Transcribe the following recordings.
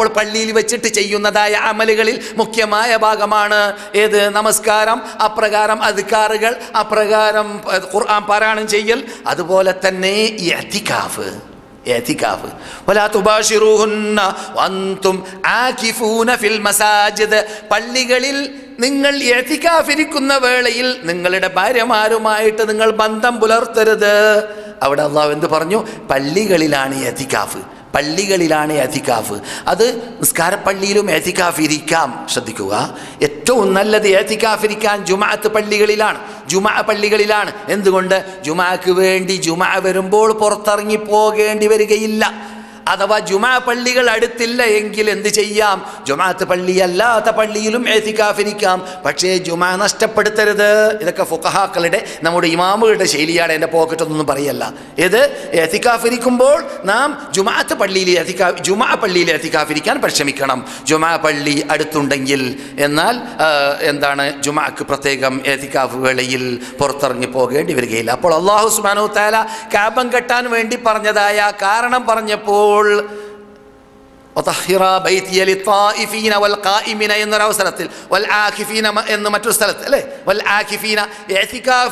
അപ്പോൾ പള്ളിയിൽ വെച്ചിട്ട് ചെയ്യുന്നതായ അമലുകളിൽ മുഖ്യമായ ഭാഗമാണ്. ഏത്? നമസ്കാരം അപ്രകാരം അധികാറുകൾ അപ്രകാരം ഖുർആൻ പാരായണം ചെയ്യൽ. അതുപോലെ തന്നെ എത്തിക്കാഫ് പള്ളികളിൽ നിങ്ങൾ എത്തിക്കാഫിരിക്കുന്ന വേളയിൽ നിങ്ങളുടെ ഭാര്യമാരുമായിട്ട് നിങ്ങൾ ബന്ധം പുലർത്തരുത്. അവിടെ അള്ളാഹു എന്ത് പറഞ്ഞു? പള്ളികളിലാണ് എത്തിക്കാഫ് പള്ളികളിലാണ് ഏത്തിക്കാഫ്. അത് നിസ്കാരപ്പള്ളിയിലും ഏത്തിക്കാഫ് ഇരിക്കാം ശ്രദ്ധിക്കുക. ഏറ്റവും നല്ലത് ഏത്തിക്കാഫ് ഇരിക്കാൻ ജുമാഅത്ത് പള്ളികളിലാണ്. ജുമാ പള്ളികളിലാണ്. എന്തുകൊണ്ട്? ജുമാക്ക് വേണ്ടി ജുമാ വരുമ്പോൾ പുറത്തിറങ്ങി പോകേണ്ടി വരികയില്ല. അഥവാ ജുമാ പള്ളികൾ അടുത്തില്ല എങ്കിൽ എന്ത് ചെയ്യാം? ജുമാത്ത് പള്ളി അല്ലാത്ത പള്ളിയിലും എത്തിക്കാഫിരിക്കാം. പക്ഷേ ജുമാ നഷ്ടപ്പെടുത്തരുത്. ഇതൊക്കെ ഫുഖഹാക്കളുടെ നമ്മുടെ ഇമാമുകളുടെ ശൈലിയാണ് എന്റെ പോക്കറ്റൊന്നും പറയല്ല. ഇത് എത്തിക്കാഫിരിക്കുമ്പോൾ നാം ജുമാത്ത് പള്ളിയിൽ എത്തിക്കാ ജുമാ പള്ളിയിൽ എത്തിക്കാഫിരിക്കാൻ പരിശ്രമിക്കണം. ജുമാ പള്ളി അടുത്തുണ്ടെങ്കിൽ എന്നാൽ എന്താണ് ജുമാക്ക് പ്രത്യേകം എത്തിക്കാഫ് വേളയിൽ പുറത്തിറങ്ങി പോകേണ്ടി വരികയില്ല. അപ്പോൾ അള്ളാഹു സുബാനു താല കാപം കെട്ടാൻ വേണ്ടി പറഞ്ഞതായ കാരണം പറഞ്ഞപ്പോൾ വതഹിറ ബൈതിയ ലിത്തായിഫീന വൽ ഖായിമിന എന്നൊരു അവസരത്തിൽ ആഖിഫീന മ- എന്ന് മറ്റൊരു സ്ഥലത്ത് അല്ലേ? വൽ ആഖിഫീന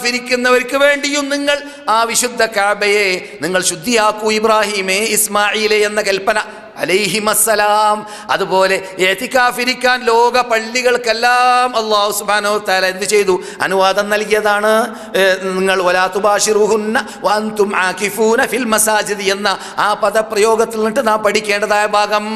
ഇരിക്കുന്നവർക്ക് വേണ്ടിയും നിങ്ങൾ ആ വിശുദ്ധ കാബയെ നിങ്ങൾ ശുദ്ധിയാക്കൂ ഇബ്രാഹിമേ ഇസ്മായിലെ എന്ന കൽപ്പന അലൈഹിമസ്സലാം. അതുപോലെ എത്തിക്കാഫിരിക്കാൻ ലോക പള്ളികൾക്കെല്ലാം അള്ളാഹു സുബാനോ താല എന്ത് ചെയ്തു? അനുവാദം നൽകിയതാണ്. നിങ്ങൾ ഒലാത്തുബാഷിറുഹുന്ന ഫിൽ മസാജിദ് എന്ന ആ പദപ്രയോഗത്തിൽ നിന്നിട്ട് നാം പഠിക്കേണ്ടതായ ഭാഗം.